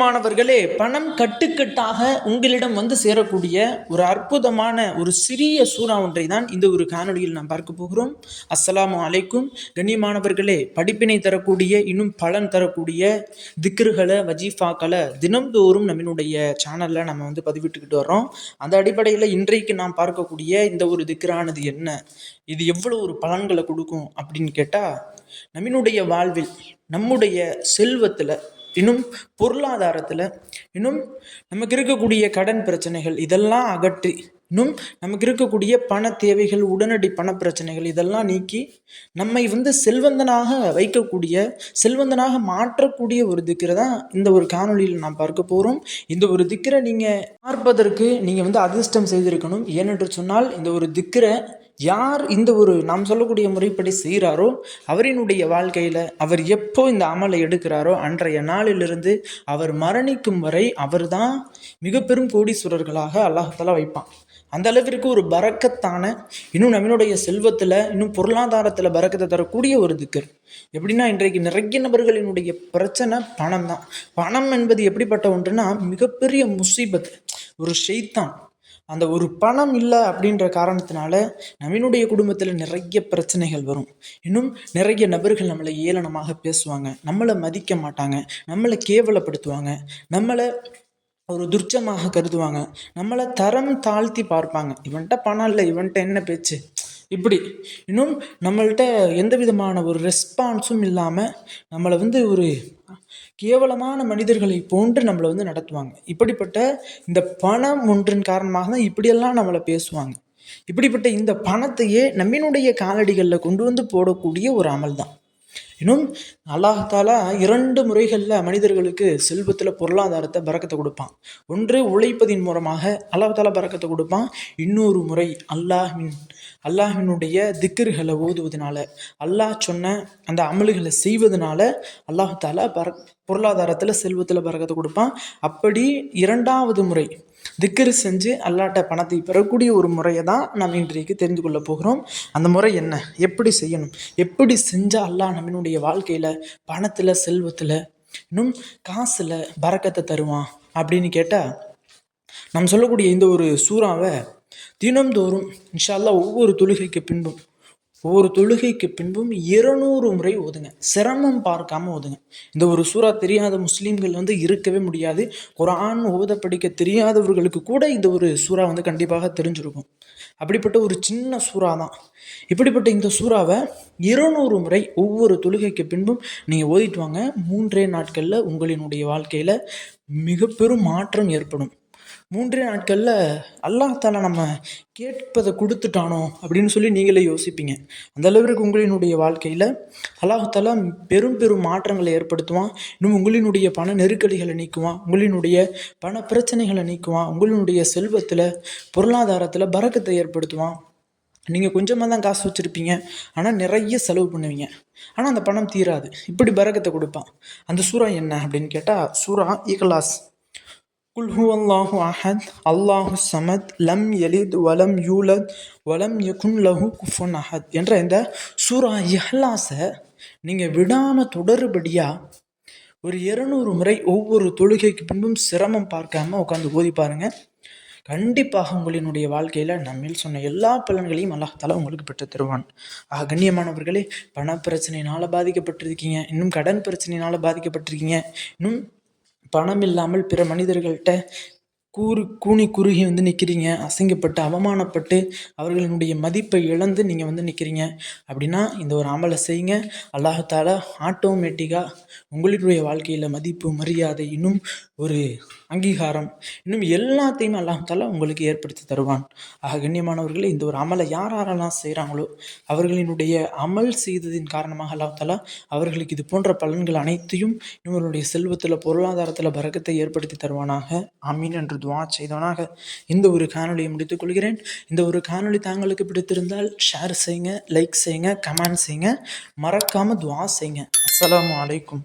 மாணவர்களே பணம் கட்டுக்கட்டாக உங்களிடம் வந்து சேரக்கூடிய ஒரு அற்புதமான ஒரு சிறிய சூறா ஒன்றை தான் இந்த ஒரு காணொலியில் நாம் பார்க்க போகிறோம். அஸ்ஸலாமு அலைக்கும். கண்ணியமானவர்களே படிப்பினை தரக்கூடிய இன்னும் பலன் தரக்கூடிய திக்ருகளை வஜீஃபாக்களை தினம்தோறும் நம்மளுடைய சேனலில் நம்ம வந்து பதிவிட்டுக்கிட்டு வர்றோம். அந்த அடிப்படையில் இன்றைக்கு நாம் பார்க்கக்கூடிய இந்த ஒரு திக்ரானது என்ன? இது எவ்வளோ ஒரு பலன்களை கொடுக்கும் அப்படின்னு கேட்டால் நம்மளுடைய வாழ்வில் நம்முடைய செல்வத்தில் இன்னும் பொருளாதாரத்தில் இன்னும் நமக்கு இருக்கக்கூடிய கடன் பிரச்சனைகள் இதெல்லாம் அகற்றி இன்னும் நமக்கு இருக்கக்கூடிய பண தேவைகள் உடனடி பண பிரச்சனைகள் இதெல்லாம் நீக்கி நம்மை வந்து செல்வந்தனாக வைக்கக்கூடிய செல்வந்தனாக மாற்றக்கூடிய ஒரு திக்கரை தான் இந்த ஒரு காணொளியில் நாம் பார்க்க போகிறோம் இந்த ஒரு திக்கரை நீங்கள் பார்ப்பதற்கு நீங்கள் வந்து அதிர்ஷ்டம் செய்திருக்கணும். ஏனென்று சொன்னால் இந்த ஒரு திக்கரை யார் இந்த ஒரு நாம் சொல்லக்கூடிய முறைப்படி செய்கிறாரோ அவரினுடைய வாழ்க்கையில் அவர் எப்போ இந்த அமலை எடுக்கிறாரோ அன்றைய நாளிலிருந்து அவர் மரணிக்கும் வரை அவர்தான் மிக பெரும் கோடீஸ்வரர்களாக அல்லாஹால வைப்பான். அந்த அளவிற்கு ஒரு பறக்கத்தான இன்னும் நம்மளுடைய செல்வத்தில் இன்னும் பொருளாதாரத்தில் பறக்கத்தை தரக்கூடிய ஒரு திக்கர். எப்படின்னா இன்றைக்கு நிறைய நபர்களினுடைய பிரச்சனை பணம் தான் பணம் என்பது எப்படிப்பட்ட ஒன்றுனா மிகப்பெரிய முசீபத் ஒரு ஷெய்தான் அந்த ஒரு பணம் இல்லை அப்படின்ற காரணத்தினால நம்மளுடைய குடும்பத்தில் நிறைய பிரச்சனைகள் வரும். இன்னும் நிறைய நபர்கள் நம்மளை ஏளனமாக பேசுவாங்க. நம்மளை மதிக்க மாட்டாங்க. நம்மளை கேவலப்படுத்துவாங்க. நம்மளை ஒரு துர்ச்சமாக கருதுவாங்க. நம்மளை தரம் தாழ்த்தி பார்ப்பாங்க. இவன்கிட்ட பணம் இல்லை. இவன்கிட்ட என்ன பேச்சு? இப்படி. இன்னும் நம்மள்கிட்ட எந்த விதமான ஒரு ரெஸ்பான்ஸும் இல்லாமல் நம்மளை வந்து ஒரு கேவலமான மனிதர்களை போன்று நம்மளை வந்து நடத்துவாங்க. இப்படிப்பட்ட இந்த பணம் ஒன்றின் காரணமாக தான் இப்படியெல்லாம் நம்மளை பேசுவாங்க. இப்படிப்பட்ட இந்த பணத்தையே நம்மினுடைய காலடிகளில் கொண்டு வந்து போடக்கூடிய ஒரு அமல் தான் இன்னும் அல்லாஹாலா இரண்டு முறைகளில் மனிதர்களுக்கு செல்வத்தில் பொருளாதாரத்தை பறக்கத்தை கொடுப்பான். ஒன்று உழைப்பதின் மூலமாக அல்லாஹாலா பறக்கத்தை கொடுப்பான். இன்னொரு முறை அல்லாஹின் அல்லாஹினுடைய திக்கர்களை ஓதுவதனால அல்லாஹ் சொன்ன அந்த அமல்களை செய்வதனால அல்லாஹாலா பர பொருளாதாரத்தில் செல்வத்தில் பறக்கத்தை கொடுப்பான். அப்படி இரண்டாவது முறை திக்கரு செஞ்சு அல்லாட்ட பணத்தை பெறக்கூடிய ஒரு முறையை தான் நாம் இன்றைக்கு தெரிந்து கொள்ள போகிறோம். அந்த முறை என்ன? எப்படி செய்யணும்? எப்படி செஞ்சால் அல்லாஹ் நம்மளுடைய வாழ்க்கையில் பணத்தில் செல்வத்தில் இன்னும் காசில் பறக்கத்தை தருவான் அப்படின்னு கேட்டால் நாம் சொல்லக்கூடிய இந்த ஒரு சூறாவை தினம்தோறும் இன்ஷால்லா ஒவ்வொரு தொழுகைக்கு பின்பும் ஒவ்வொரு தொழுகைக்கு பின்பும் இருநூறு முறை ஓதுங்க. சிரமம் பார்க்காம ஓதுங்க. இந்த ஒரு சூறா தெரியாத முஸ்லீம்கள் வந்து இருக்கவே முடியாது. குரான் ஓத படிக்க தெரியாதவர்களுக்கு கூட இந்த ஒரு சூறா வந்து கண்டிப்பாக தெரிஞ்சிருக்கும். அப்படிப்பட்ட ஒரு சின்ன சூறா தான். இப்படிப்பட்ட இந்த சூறாவை இருநூறு முறை ஒவ்வொரு தொழுகைக்கு பின்பும் நீங்கள் ஓதிட்டு வாங்க. மூன்றே நாட்களில் உங்களினுடைய வாழ்க்கையில் மிக பெரும் மாற்றம் ஏற்படும். மூன்றே நாட்களில் அல்லாஹால நம்ம கேட்பதை கொடுத்துட்டானோ அப்படின்னு சொல்லி நீங்களே யோசிப்பீங்க. அந்த அளவிற்கு உங்களினுடைய வாழ்க்கையில் அல்லாஹாலா பெரும் பெரும் மாற்றங்களை ஏற்படுத்துவான். இன்னும் உங்களினுடைய பண நெருக்கடிகளை நீக்குவான். உங்களினுடைய பண பிரச்சனைகளை நீக்குவான். உங்களினுடைய செல்வத்தில் பொருளாதாரத்தில் பறக்கத்தை ஏற்படுத்துவான். நீங்கள் கொஞ்சமாக தான் காசு வச்சுருப்பீங்க. ஆனால் நிறைய செலவு பண்ணுவீங்க. ஆனால் அந்த பணம் தீராது. இப்படி பறக்கத்தை கொடுப்பான். அந்த சூறா என்ன அப்படின்னு கேட்டால் சூறா இகலாஸ் குல் அல்லாஹு அஹத் அல்லாஹு சமத் லம் எலித் வலம் யூலத் வலம் யகுன் லஹு குஃபுன் அஹத் என்ற இந்த சூரா இஹ்லாஸை நீங்கள் விடாமல் தொடர்படியாக ஒரு இரநூறு முறை ஒவ்வொரு தொழுகைக்கு பின்பும் சிரமம் பார்க்காம உட்காந்து ஓதி பாருங்கள் கண்டிப்பாக உங்களினுடைய வாழ்க்கையில் நம்மில் சொன்ன எல்லா பலன்களையும் அல்லாஹால உங்களுக்கு பெற்று தருவான். ஆக கண்ணியமானவர்களே பண பிரச்சனையினால் பாதிக்கப்பட்டிருக்கீங்க. இன்னும் கடன் பிரச்சனையினால் பாதிக்கப்பட்டிருக்கீங்க. இன்னும் பணம் இல்லாமல் பிற மனிதர்கள்ட்ட கூறு கூனி குறுகி வந்து நிற்கிறீங்க அசிங்கப்பட்டு அவமானப்பட்டு அவர்களினுடைய மதிப்பை இழந்து நீங்கள் வந்து நிற்கிறீங்க அப்படின்னா இந்த ஒரு அமலை செய்யுங்க. அல்லாஹால ஆட்டோமேட்டிக்காக உங்களுடைய வாழ்க்கையில் மதிப்பு மரியாதை இன்னும் ஒரு அங்கீகாரம். இன்னும் எல்லாத்தையுமே அல்லாஹால உங்களுக்கு ஏற்படுத்தி தருவான். ஆக கண்ணியமானவர்களே இந்த ஒரு அமலை யார் யாரெல்லாம் செய்கிறாங்களோ அவர்களினுடைய அமல் செய்ததின் காரணமாக அல்லாஹால அவர்களுக்கு இது போன்ற பலன்கள் அனைத்தையும் இவர்களுடைய செல்வத்தில் பொருளாதாரத்தில் பறக்கத்தை ஏற்படுத்தி தருவானாக. அமீன் என்று துவா செய்தவனாக இந்த ஒரு காணொலியை முடித்துக் கொள்கிறேன். இந்த ஒரு காணொலி தாங்களுக்கு பிடித்திருந்தால் ஷேர் செய்யுங்க லைக் செய்யுங்க கமெண்ட் செய்யுங்க. மறக்காமல் துவா செய்யுங்க. அஸ்ஸலாமு அலைக்கும்.